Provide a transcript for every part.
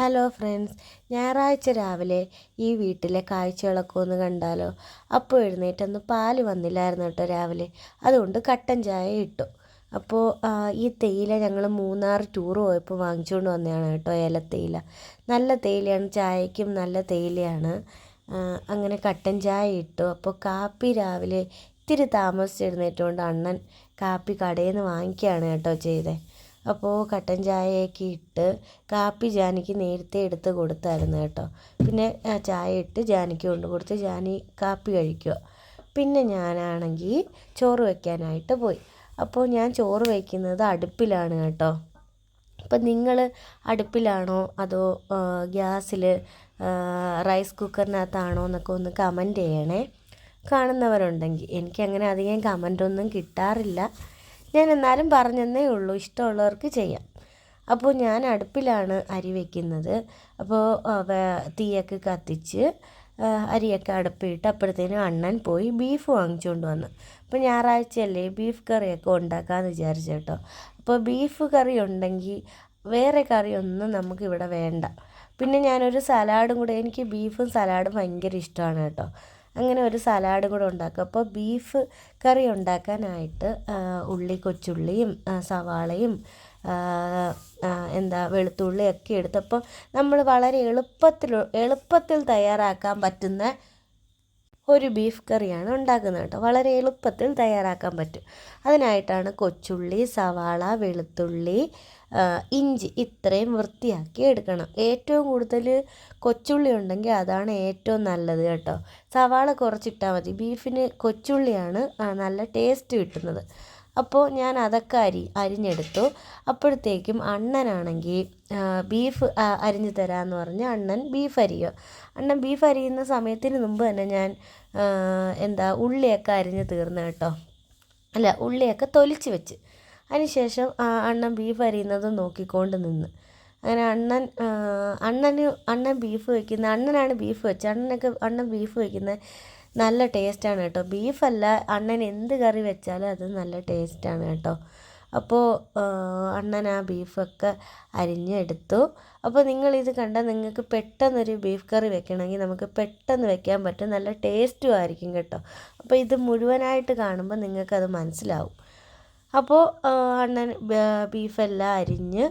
Hello friends ഞായറാഴ്ച രാവിലെ ഈ വീട്ടിലെ കാഴ്ചകളൊക്കെ ഒന്ന് കണ്ടാലോ? അപ്പോൾ എഴുന്നേറ്റൊന്ന് പാൽ വന്നില്ലായിരുന്നു കേട്ടോ രാവിലെ. അതുകൊണ്ട് കട്ടൻ ചായ ഇട്ടു. അപ്പോൾ ഈ തേയില ഞങ്ങൾ മൂന്നാർ ടൂർ പോയപ്പോൾ വാങ്ങിച്ചുകൊണ്ട് വന്നതാണ് കേട്ടോ ഏലത്തേയില നല്ല തേയിലയാണ് ചായയ്ക്കും നല്ല തേയിലയാണ്. അങ്ങനെ കട്ടൻ ചായ ഇട്ടു. അപ്പോൾ കാപ്പി രാവിലെ ഇത്തിരി താമസിച്ച് എഴുന്നേറ്റുകൊണ്ട് അണ്ണൻ കാപ്പി കടയിൽ നിന്ന് വാങ്ങിക്കുകയാണ് കേട്ടോ ചെയ്തത് അപ്പോൾ കട്ടൻ ചായയൊക്കെ ഇട്ട് കാപ്പി ജാനിക്ക് നേരത്തെ എടുത്ത് കൊടുത്തായിരുന്നു കേട്ടോ. പിന്നെ ചായ ഇട്ട് ജാനിക്ക് കൊണ്ട് കൊടുത്ത് ജാനി കാപ്പി കഴിക്കുക. പിന്നെ ഞാനാണെങ്കിൽ ചോറ് വയ്ക്കാനായിട്ട് പോയി. അപ്പോൾ ഞാൻ ചോറ് വയ്ക്കുന്നത് അടുപ്പിലാണ് കേട്ടോ. അപ്പം നിങ്ങൾ അടുപ്പിലാണോ അതോ ഗ്യാസിൽ റൈസ് കുക്കറിനകത്താണോ എന്നൊക്കെ ഒന്ന് കമന്റ് ചെയ്യണേ. കാണുന്നവരുണ്ടെങ്കിൽ എനിക്കങ്ങനെ അധികം കമന്റൊന്നും കിട്ടാറില്ല. ഞാൻ എന്നാലും പറഞ്ഞെന്നേ ഉള്ളൂ. ഇഷ്ടമുള്ളവർക്ക് ചെയ്യാം. അപ്പോൾ ഞാൻ അടുപ്പിലാണ് അരി വയ്ക്കുന്നത് അപ്പോൾ തീയൊക്കെ കത്തിച്ച് അരിയൊക്കെ അടുപ്പിട്ട് അപ്പോഴത്തേനും അണ്ണൻ പോയി ബീഫ് വാങ്ങിച്ചുകൊണ്ട് വന്നു. അപ്പോൾ ഞായറാഴ്ചയല്ലേ ബീഫ് കറിയൊക്കെ ഉണ്ടാക്കാമെന്ന് വിചാരിച്ചു കേട്ടോ. അപ്പോൾ ബീഫ് കറി ഉണ്ടെങ്കിൽ വേറെ കറിയൊന്നും നമുക്കിവിടെ വേണ്ട. പിന്നെ ഞാനൊരു സലാഡും കൂടെ എനിക്ക് ബീഫും സലാഡും ഭയങ്കര ഇഷ്ടമാണ് കേട്ടോ. അങ്ങനെ ഒരു സലാഡ് കൂടെ ഉണ്ടാക്കും. അപ്പോൾ ബീഫ് കറി ഉണ്ടാക്കാനായിട്ട് ഉള്ളി കൊച്ചുള്ളിയും സവാളയും എന്താ വെളുത്തുള്ളിയൊക്കെ എടുത്തപ്പോൾ നമ്മൾ വളരെ എളുപ്പത്തിൽ എളുപ്പത്തിൽ തയ്യാറാക്കാൻ പറ്റുന്ന ഒരു ബീഫ് കറിയാണ് ഉണ്ടാക്കുന്നത് കേട്ടോ. വളരെ എളുപ്പത്തിൽ തയ്യാറാക്കാൻ പറ്റും. അതിനായിട്ടാണ് കൊച്ചുള്ളി സവാള വെളുത്തുള്ളി ഇഞ്ചി ഇത്രയും വൃത്തിയാക്കി എടുക്കണം. ഏറ്റവും കൂടുതൽ കൊച്ചുള്ളി ഉണ്ടെങ്കിൽ അതാണ് ഏറ്റവും നല്ലത് കേട്ടോ. സവാള കുറച്ചിട്ടാൽ മതി. ബീഫിന് കൊച്ചുള്ളിയാണ് നല്ല ടേസ്റ്റ് കിട്ടുന്നത്. അപ്പോൾ ഞാൻ അതൊക്കെ അരി അരിഞ്ഞെടുത്തു. അപ്പോഴത്തേക്കും അണ്ണനാണെങ്കിൽ ബീഫ് അരിഞ്ഞു തരാമെന്ന് പറഞ്ഞ് അണ്ണൻ ബീഫ് അരിയോ അണ്ണൻ ബീഫ് അരിയുന്ന സമയത്തിന് മുമ്പ് തന്നെ ഞാൻ എന്താ ഉള്ളിയൊക്കെ അരിഞ്ഞു തീർന്നു കേട്ടോ. അല്ല ഉള്ളിയൊക്കെ തൊലിച്ച് വെച്ച്. അതിനുശേഷം അണ്ണൻ ബീഫ് അരിയുന്നത് നോക്കിക്കൊണ്ട് നിന്ന്. അങ്ങനെ അണ്ണൻ അണ്ണന് അണ്ണൻ ബീഫ് വയ്ക്കുന്ന അണ്ണനാണ് ബീഫ് വെച്ചത് അണ്ണനൊക്കെ അണ്ണൻ ബീഫ് വയ്ക്കുന്നത് നല്ല ടേസ്റ്റാണ് കേട്ടോ. ബീഫല്ല അണ്ണൻ എന്ത് കറി വെച്ചാലും അത് നല്ല ടേസ്റ്റാണ് കേട്ടോ. അപ്പോൾ അണ്ണൻ ആ ബീഫൊക്കെ അരിഞ്ഞെടുത്തു. അപ്പോൾ നിങ്ങളിത് കണ്ടാൽ നിങ്ങൾക്ക് പെട്ടെന്നൊരു ബീഫ് കറി വെക്കണമെങ്കിൽ നമുക്ക് പെട്ടെന്ന് വെക്കാൻ പറ്റും. നല്ല ടേസ്റ്റും ആയിരിക്കും കേട്ടോ. അപ്പോൾ ഇത് മുഴുവനായിട്ട് കാണുമ്പോൾ നിങ്ങൾക്കത് മനസ്സിലാവും. അപ്പോൾ അണ്ണൻ ബീഫെല്ലാം അരിഞ്ഞ്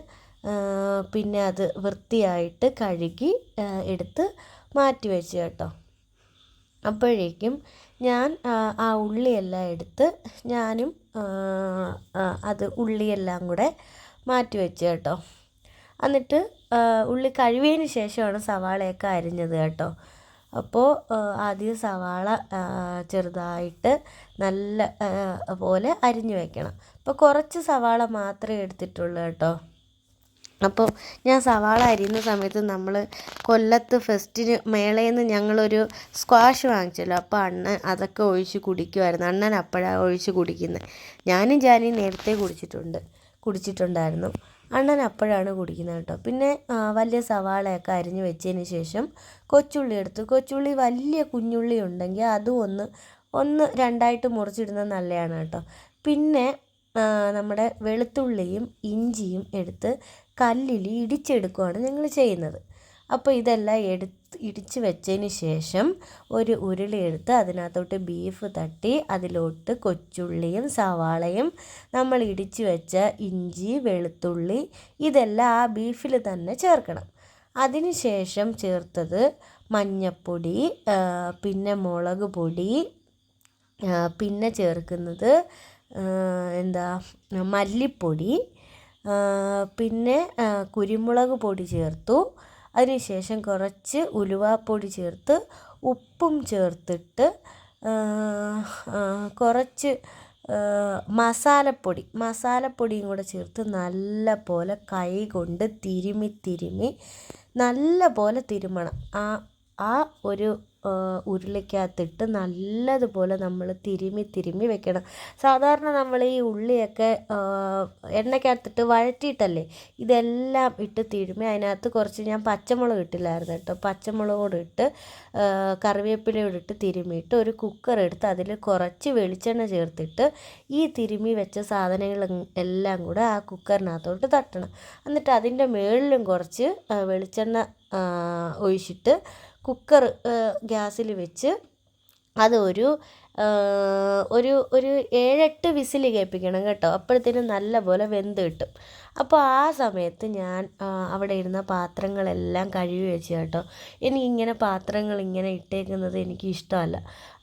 പിന്നെ അത് വൃത്തിയായിട്ട് കഴുകി എടുത്ത് മാറ്റി വെച്ച് കേട്ടോ. അപ്പോഴേക്കും ഞാൻ ആ ഉള്ളിയെല്ലാം എടുത്ത് ഞാനും അത് ഉള്ളിയെല്ലാം കൂടെ മാറ്റി വെച്ച് കേട്ടോ. എന്നിട്ട് ഉള്ളി കഴുകിയതിന് ശേഷമാണ് സവാളയൊക്കെ അരിഞ്ഞത് കേട്ടോ. അപ്പോൾ ആദ്യം സവാള ചെറുതായിട്ട് നല്ല പോലെ അരിഞ്ഞു വെക്കണം. അപ്പോൾ കുറച്ച് സവാള മാത്രമേ എടുത്തിട്ടുള്ളൂ കേട്ടോ. അപ്പോൾ ഞാൻ സവാള അരിയുന്ന സമയത്ത് നമ്മൾ കൊല്ലത്ത് ഫെസ്റ്റിന് മേളയിൽ നിന്ന് ഞങ്ങളൊരു സ്ക്വാഷ് വാങ്ങിച്ചല്ലോ. അപ്പോൾ അണ്ണൻ അതൊക്കെ ഒഴിച്ച് കുടിക്കുമായിരുന്നു അണ്ണൻ അപ്പോഴാണ് ഒഴിച്ച് കുടിക്കുന്നത് ഞാനും ജാനിയും നേരത്തെ കുടിച്ചിട്ടുണ്ട്. കുടിച്ചിട്ടുണ്ടായിരുന്നു. അണ്ണൻ അപ്പോഴാണ് കുടിക്കുന്നത് കേട്ടോ. പിന്നെ വലിയ സവാളയൊക്കെ അരിഞ്ഞ് വെച്ചതിന് ശേഷം കൊച്ചുള്ളി എടുത്തു. കൊച്ചുള്ളി വലിയ കുഞ്ഞുള്ളി ഉണ്ടെങ്കിൽ അതും ഒന്ന് ഒന്ന് രണ്ടായിട്ട് മുറിച്ചിടുന്നത് നല്ലതാണ് കേട്ടോ. പിന്നെ നമ്മുടെ വെളുത്തുള്ളിയും ഇഞ്ചിയും എടുത്ത് കല്ലിൽ ഇടിച്ചെടുക്കുകയാണ് ഞങ്ങൾ ചെയ്യുന്നത്. അപ്പോൾ ഇതെല്ലാം എടുത്ത് ഇടിച്ച് വെച്ചതിന് ശേഷം ഒരു ഉരുളി എടുത്ത് അതിനകത്തോട്ട് ബീഫ് തട്ടി അതിലോട്ട് കൊച്ചുള്ളിയും സവാളയും നമ്മൾ ഇടിച്ച് വെച്ച ഇഞ്ചി വെളുത്തുള്ളി ഇതെല്ലാം ആ ബീഫിൽ തന്നെ ചേർക്കണം. അതിന് ശേഷം ചേർത്തത് മഞ്ഞപ്പൊടി പിന്നെ മുളക് പൊടി പിന്നെ ചേർക്കുന്നത് എന്താ മല്ലിപ്പൊടി പിന്നെ കുരുമുളക് പൊടി ചേർത്തു. അതിനുശേഷം കുറച്ച് ഉലുവാപ്പൊടി ചേർത്ത് ഉപ്പും ചേർത്തിട്ട് കുറച്ച് മസാലപ്പൊടി മസാലപ്പൊടിയും കൂടെ ചേർത്ത് നല്ല പോലെ കൈ കൊണ്ട് തിരുമി തിരുമി നല്ല പോലെ തിരുമണം. ആ ആ ഒരു ഉരുളിക്കകത്തിട്ട് നല്ലതുപോലെ നമ്മൾ തിരുമ്മി തിരുമ്മി വെക്കണം. സാധാരണ നമ്മൾ ഈ ഉള്ളിയൊക്കെ എണ്ണയ്ക്കകത്തിട്ട് വഴറ്റിയിട്ടല്ലേ ഇതെല്ലാം ഇട്ട് തിരുമ്മി അതിനകത്ത് കുറച്ച് ഞാൻ പച്ചമുളക് ഇട്ടില്ലായിരുന്നു കേട്ടോ. പച്ചമുളക് കൂടെ ഇട്ട് കറിവേപ്പിലയോട് ഇട്ട് തിരുമ്മിയിട്ട് ഒരു കുക്കർ എടുത്ത് അതിൽ കുറച്ച് വെളിച്ചെണ്ണ ചേർത്തിട്ട് ഈ തിരുമ്മി വെച്ച സാധനങ്ങൾ എല്ലാം കൂടെ ആ കുക്കറിനകത്തോട്ട് തട്ടണം. എന്നിട്ട് അതിന്റെ മുകളിലും കുറച്ച് വെളിച്ചെണ്ണ ഒഴിച്ചിട്ട് കുക്കർ ഗ്യാസിൽ വെച്ച് അത് ഒരു ഒരു ഒരു ഏഴെട്ട് വിസിൽ കേൾപ്പിക്കണം കേട്ടോ. അപ്പോഴത്തേനും നല്ലപോലെ വെന്ത് കിട്ടും. അപ്പോൾ ആ സമയത്ത് ഞാൻ അവിടെ ഇരുന്ന പാത്രങ്ങളെല്ലാം കഴുകി വെച്ച് കേട്ടോ. എനിക്കിങ്ങനെ പാത്രങ്ങൾ ഇങ്ങനെ ഇട്ടേക്കുന്നത് എനിക്ക് ഇഷ്ടമല്ല.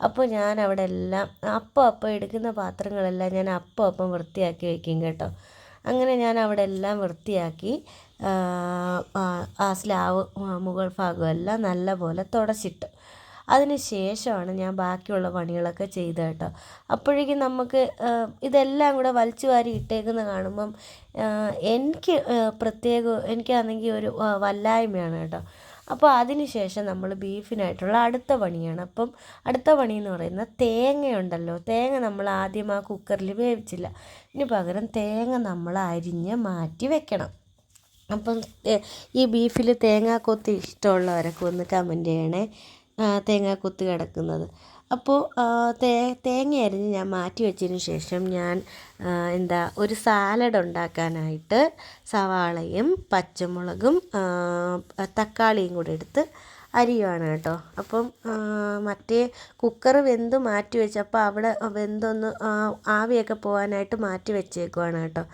അപ്പോൾ ഞാൻ അവിടെ എല്ലാം അപ്പം അപ്പം എടുക്കുന്ന പാത്രങ്ങളെല്ലാം ഞാൻ അപ്പം അപ്പം വൃത്തിയാക്കി വയ്ക്കും കേട്ടോ. അങ്ങനെ ഞാൻ അവിടെ എല്ലാം വൃത്തിയാക്കി ആ, സ്ലാവ് മുകൾ ഭാഗമെല്ലാം നല്ലപോലെ തുടച്ചിട്ട്. അതിന് ശേഷമാണ് ഞാൻ ബാക്കിയുള്ള പണികളൊക്കെ ചെയ്തത് കേട്ടോ. അപ്പോഴേക്കും നമുക്ക് ഇതെല്ലാം കൂടെ വലിച്ചു വാരി ഇട്ടേക്കുന്ന കാണുമ്പം എനിക്ക് പ്രത്യേക എനിക്കാണെങ്കിൽ ഒരു വല്ലായ്മയാണ് കേട്ടോ. അപ്പോൾ അതിന് ശേഷം നമ്മൾ ബീഫിനായിട്ടുള്ള അടുത്ത പണിയാണ്. അപ്പം അടുത്ത പണി എന്ന് പറയുന്നത് തേങ്ങയുണ്ടല്ലോ. തേങ്ങ നമ്മൾ ആദ്യം ആ കുക്കറിൽ വേവിച്ചില്ല. ഇനി പകരം തേങ്ങ നമ്മൾ അരിഞ്ഞ് മാറ്റി വെക്കണം. അപ്പം ഈ ബീഫിൽ തേങ്ങാക്കൊത്ത് ഇഷ്ടമുള്ളവരൊക്കെ ഒന്ന് കമന്റ് ചെയ്യണേ. തേങ്ങാക്കൊത്ത് കിടക്കുന്നത്. അപ്പോൾ തേ തേങ്ങ അരിഞ്ഞ് ഞാൻ മാറ്റി വെച്ചതിന് ശേഷം ഞാൻ എന്താ ഒരു സാലഡ് ഉണ്ടാക്കാനായിട്ട് സവാളയും പച്ചമുളകും തക്കാളിയും കൂടെ എടുത്ത് അരിയുവാണ് കേട്ടോ. അപ്പം മറ്റേ കുക്കർ വെന്ത് മാറ്റി വെച്ചപ്പോൾ അവിടെ വെന്തൊന്ന് ആവിയൊക്കെ പോകാനായിട്ട് മാറ്റി വെച്ചേക്കുവാണ് കേട്ടോ.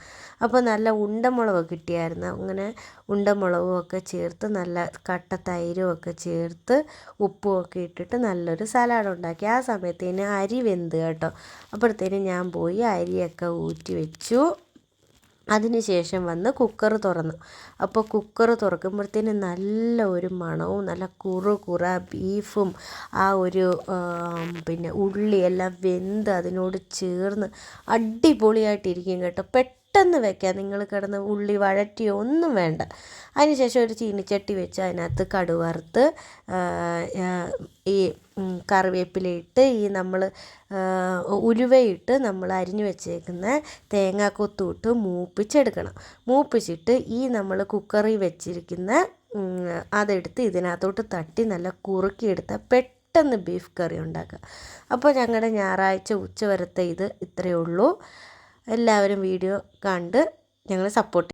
അപ്പോൾ നല്ല ഉണ്ടമുളക് കിട്ടിയായിരുന്നു. അങ്ങനെ ഉണ്ടമുളകും ഒക്കെ ചേർത്ത് നല്ല കട്ട തൈരും ഒക്കെ ചേർത്ത് ഉപ്പും ഒക്കെ ഇട്ടിട്ട് നല്ലൊരു സലാഡ് ഉണ്ടാക്കി. ആ സമയത്തേന് അരി വെന്ത് കേട്ടോ. അപ്പോഴത്തേനും ഞാൻ പോയി അരിയൊക്കെ ഊറ്റി വെച്ചു. അതിനുശേഷം വന്ന് കുക്കർ തുറന്നു. അപ്പോൾ കുക്കർ തുറക്കുമ്പോഴത്തേന് നല്ല ഒരു മണവും നല്ല കുറു കുറ ബീഫും ആ ഒരു പിന്നെ ഉള്ളി എല്ലാം വെന്ത് അതിനോട് ചേർന്ന് അടിപൊളിയായിട്ടിരിക്കും കേട്ടോ. പെട്ടെന്ന് വെക്കാം. നിങ്ങൾ കിടന്ന് ഉള്ളി വഴറ്റിയോ ഒന്നും വേണ്ട. അതിനുശേഷം ഒരു ചീനിച്ചട്ടി വെച്ച് അതിനകത്ത് കടുവറുത്ത് ഈ കറിവേപ്പിലയിട്ട് ഈ നമ്മൾ ഉലുവയിട്ട് നമ്മൾ അരിഞ്ഞു വെച്ചേക്കുന്ന തേങ്ങാ കൊത്തുവിട്ട് മൂപ്പിച്ചെടുക്കണം. മൂപ്പിച്ചിട്ട് ഈ നമ്മൾ കുക്കറിൽ വെച്ചിരിക്കുന്ന അതെടുത്ത് ഇതിനകത്തോട്ട് തട്ടി നല്ല കുറുക്കിയെടുത്ത പെട്ടെന്ന് ബീഫ് കറി ഉണ്ടാക്കുക. അപ്പോൾ ഞങ്ങളുടെ ഞായറാഴ്ച ഉച്ചവരത്തെ ഇത് ഇത്രയേ ഉള്ളൂ. എല്ലാവരും വീഡിയോ കണ്ട് ഞങ്ങളെ സപ്പോർട്ട്